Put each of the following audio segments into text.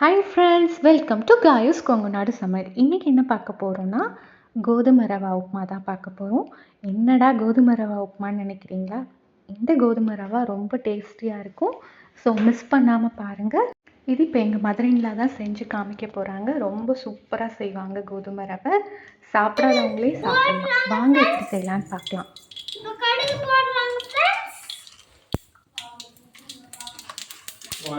Hi friends welcome to Kayus Kongunadu சமையல் இன்றைக்கி என்ன பார்க்க போகிறோன்னா கோதுமை ரவா உப்புமா தான் பார்க்க போகிறோம் என்னடா கோதுமை ரவா உப்புமான்னு நினைக்கிறீங்களா? இந்த கோதுமை ரவா ரொம்ப டேஸ்டியாக இருக்கும். ஸோ மிஸ் பண்ணாமல் பாருங்கள் இது இப்போ எங்கள் மதுரையில் தான் செஞ்சு காமிக்க போகிறாங்க ரொம்ப சூப்பராக செய்வாங்க கோதுமை ரவை. சாப்பிடாதவங்களே சாப்பிடலாம். வாங்க எப்படி செய்யலான்னு பார்க்கலாம். இப்போ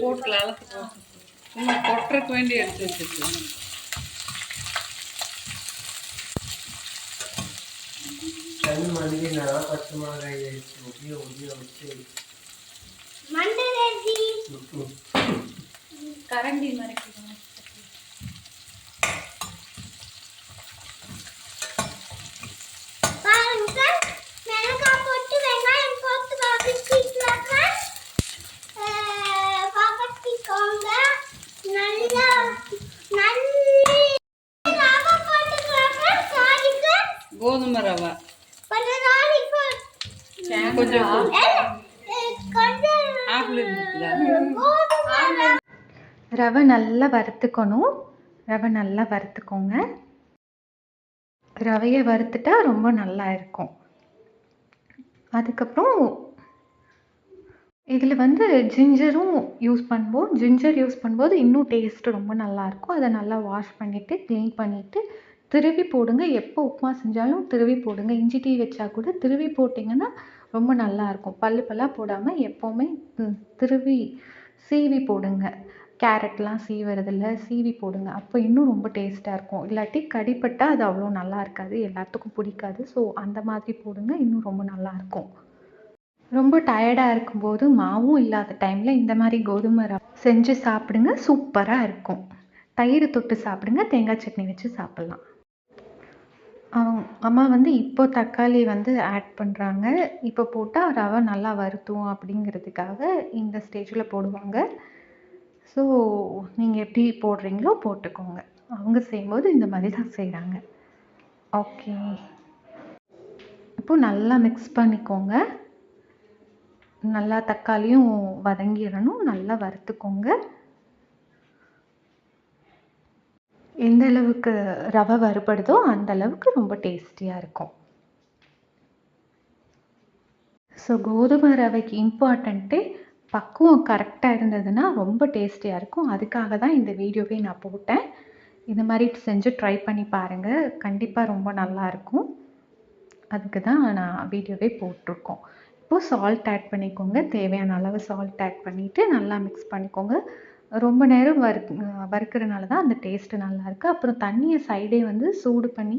போட்டு அலசி போட்டு சும்மா கொட்டுறதுக்கு வேண்டி எடுத்து வச்சிருக்கேன். கண் மாதிரி பச்சை மிளகாய் வச்சு உபயோ உபயோகிச்சு கரண்டி மறைக்கிறேன் ரவை நல்லா வறுத்துக்கணும். ரவை நல்லா வறுத்துக்கோங்க. ரவையை வறுத்துட்டா ரொம்ப நல்லா இருக்கும். அதுக்கப்புறம் இதில் வந்து ஜிஞ்சரும் யூஸ் பண்ணுவோம் ஜிஞ்சர் யூஸ் பண்ணும்போது இன்னும் டேஸ்ட் ரொம்ப நல்லாயிருக்கும் அதை நல்லா வாஷ் பண்ணிவிட்டு க்ளீன் பண்ணிவிட்டு திருவி போடுங்க. எப்போ உப்புமா செஞ்சாலும் திருவி போடுங்க. இஞ்சி டீ வச்சா கூட திருவி போட்டிங்கன்னா ரொம்ப நல்லாயிருக்கும் பல்லு பல்லாக போடாமல் எப்போவுமே திருவி சீவி போடுங்க. கேரட்லாம் சீவுறதில்ல சீவி போடுங்க. அப்போ இன்னும் ரொம்ப டேஸ்ட்டாக இருக்கும். இல்லாட்டி கடிப்பட்டால் அது அவ்வளோ நல்லா இருக்காது. எல்லாத்துக்கும் பிடிக்காது. ஸோ அந்த மாதிரி போடுங்க. இன்னும் ரொம்ப நல்லாயிருக்கும் ரொம்ப டயர்டாக இருக்கும்போது மாவும் இல்லாத டைமில் இந்த மாதிரி கோதுமை ரவை செஞ்சு சாப்பிடுங்க. சூப்பராக இருக்கும். தயிர் தொட்டு சாப்பிடுங்க. தேங்காய் சட்னி வச்சு சாப்பிட்லாம். அவங்க அம்மா வந்து இப்போ தக்காளி வந்து ஆட் பண்ணுறாங்க இப்போ போட்டால் ரவை நல்லா வருத்தும் அப்படிங்கிறதுக்காக இந்த ஸ்டேஜில் போடுவாங்க. ஸோ நீங்கள் எப்படி போடுறீங்களோ போட்டுக்கோங்க. அவங்க செய்யும்போது இந்த மாதிரி தான் செய்கிறாங்க ஓகே இப்போ நல்லா மிக்ஸ் பண்ணிக்கோங்க. நல்லா தக்காளியும் வதங்கிடணும். நல்லா வறுத்துக்கோங்க. எந்த அளவுக்கு ரவை வறுபடுதோ அந்த அளவுக்கு ரொம்ப டேஸ்டியாக இருக்கும். ஸோ கோதுமை ரவைக்கு இம்பார்ட்டண்ட்டே பக்குவம் கரெக்டாக இருந்ததுன்னா ரொம்ப டேஸ்டியாக இருக்கும். அதுக்காக தான் இந்த வீடியோவே நான் போட்டேன். இந்த மாதிரி செஞ்சு ட்ரை பண்ணி பாருங்கள் கண்டிப்பாக ரொம்ப நல்லா இருக்கும். அதுக்கு தான் நான் வீடியோவே போட்டிருக்கோம். இப்போது சால்ட் ஆட் பண்ணிக்கோங்க. தேவையான அளவு சால்ட் ஆட் பண்ணிவிட்டு நல்லா மிக்ஸ் பண்ணிக்கோங்க. ரொம்ப நேரம் வறுக் வறுக்கிறனால தான் அந்த டேஸ்ட்டு நல்லாயிருக்கு அப்புறம் தண்ணியை சைடே வந்து சூடு பண்ணி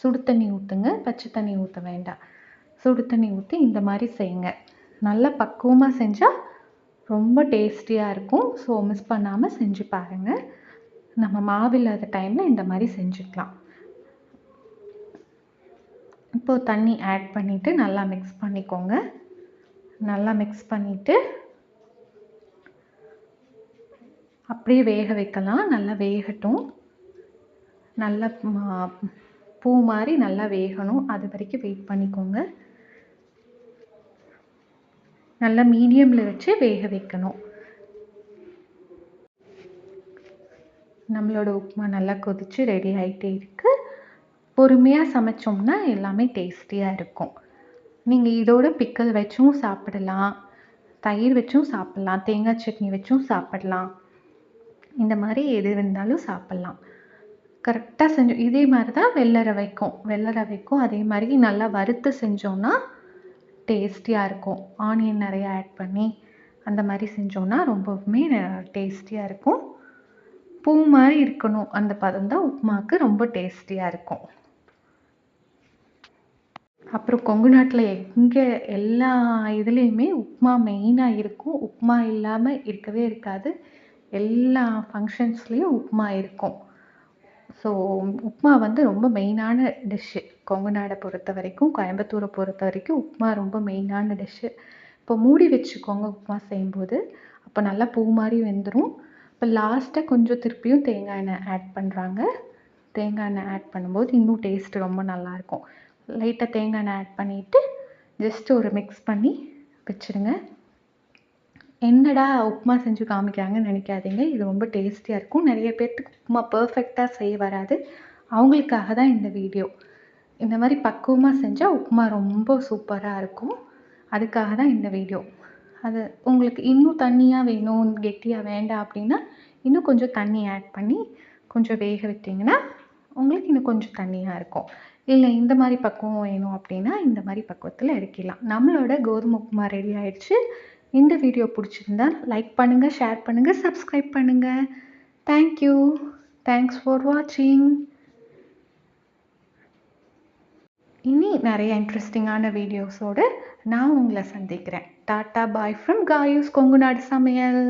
சுடு தண்ணி ஊற்றுங்க பச்சை தண்ணி ஊற்ற வேண்டாம். சுடு தண்ணி ஊற்றி இந்த மாதிரி செய்யுங்க. நல்லா பக்குவமாக செஞ்சால் ரொம்ப டேஸ்டியாக இருக்கும். ஸோ மிஸ் பண்ணாமல் செஞ்சு பாருங்கள் நம்ம மாவு இல்லாத டைமில் இந்த மாதிரி செஞ்சுக்கலாம். இப்போது தண்ணி ஆட் பண்ணிவிட்டு நல்லா மிக்ஸ் பண்ணிக்கோங்க. நல்லா மிக்ஸ் பண்ணிவிட்டு அப்படியே வேக வைக்கலாம். நல்லா வேகட்டும். நல்லா பூ மாதிரி நல்லா வேகணும். அது வரைக்கும் வெயிட் பண்ணிக்கோங்க. நல்லா மீடியமில் வச்சு வேக வைக்கணும். நம்மளோட உப்புமா நல்லா கொதிச்சு ரெடி ஆகிட்டே இருக்குது பொறுமையாக சமைச்சோம்னா எல்லாமே டேஸ்டியாக இருக்கும். நீங்கள் இதோட பிக்கல் வச்சும் சாப்பிடலாம். தயிர் வச்சும் சாப்பிட்லாம். தேங்காய் சட்னி வச்சும் சாப்பிடலாம். இந்த மாதிரி எது இருந்தாலும் சாப்பிட்லாம். கரெக்டாக செஞ்சோம் இதே மாதிரி தான் வெள்ளை ரவைக்கும். வெள்ளை ரவைக்கும் அதே மாதிரி நல்லா வறுத்து செஞ்சோன்னா டேஸ்டியாக இருக்கும். ஆனியன் நிறையா ஆட் பண்ணி அந்த மாதிரி செஞ்சோன்னா ரொம்பவுமே டேஸ்டியாக இருக்கும். பூ மாதிரி இருக்கணும். அந்த பதம் தான் உப்புமாவுக்கு ரொம்ப டேஸ்டியாக இருக்கும். அப்புறம் கொங்கு நாட்டில் எங்கே எல்லா இதுலேயுமே உப்புமா மெயினாக இருக்கும். உப்புமா இல்லாமல் இருக்கவே இருக்காது. எல்லா ஃபங்க்ஷன்ஸ்லேயும் உப்புமா இருக்கும். ஸோ உப்புமா வந்து ரொம்ப மெயினான டிஷ்ஷு கொங்கு நாடை பொறுத்த வரைக்கும் கோயம்புத்தூரை பொறுத்த வரைக்கும் உப்புமா ரொம்ப மெயினான டிஷ்ஷு இப்போ மூடி வச்சுக்கோங்க உப்புமா செய்யும்போது அப்போ நல்லா பூ மாதிரி வெந்துடும் இப்போ லாஸ்ட்டாக கொஞ்சம் திருப்பியும் தேங்காய் எண்ணெய் ஆட் பண்ணுறாங்க தேங்காய் எண்ணெய் ஆட் பண்ணும்போது இன்னும் டேஸ்ட் ரொம்ப நல்லாயிருக்கும் லைட்டாக தேங்காய் எண்ணெய் ஆட் பண்ணிவிட்டு ஜஸ்ட் ஒரு மிக்ஸ் பண்ணி வச்சுடுங்க. என்னடா உப்புமா செஞ்சு காமிக்கிறாங்கன்னு நினைக்காதீங்க. இது ரொம்ப டேஸ்டியாக இருக்கும். நிறைய பேர்த்துக்கு உப்புமா பர்ஃபெக்டாக செய்ய வராது. அவங்களுக்காக தான் இந்த வீடியோ இந்த மாதிரி பக்குவமாக செஞ்சால் உப்புமா ரொம்ப சூப்பராக இருக்கும். அதுக்காக தான் இந்த வீடியோ அது உங்களுக்கு இன்னும் தண்ணியாக வேணும் கெட்டியாக வேண்டாம் அப்படின்னா இன்னும் கொஞ்சம் தண்ணி ஆட் பண்ணி கொஞ்சம் வேக விட்டிங்கன்னா உங்களுக்கு இன்னும் கொஞ்சம் தண்ணியாக இருக்கும். இல்லை இந்த மாதிரி பக்குவம் வேணும் அப்படின்னா இந்த மாதிரி பக்குவத்தில் இறக்கிடலாம் நம்மளோட கோதுமை உப்புமா ரெடி ஆயிடுச்சு. இந்த வீடியோ பிடிச்சிருந்தா லைக் பண்ணுங்கள் ஷேர் பண்ணுங்கள் சப்ஸ்கிரைப் பண்ணுங்கள் தேங்க்யூ தேங்க்ஸ் ஃபார் வாட்சிங் இனி நிறைய இன்ட்ரெஸ்டிங்கான வீடியோஸோடு நான் உங்களை சந்திக்கிறேன். Tata bye from Kayus Kongunadu சமையல்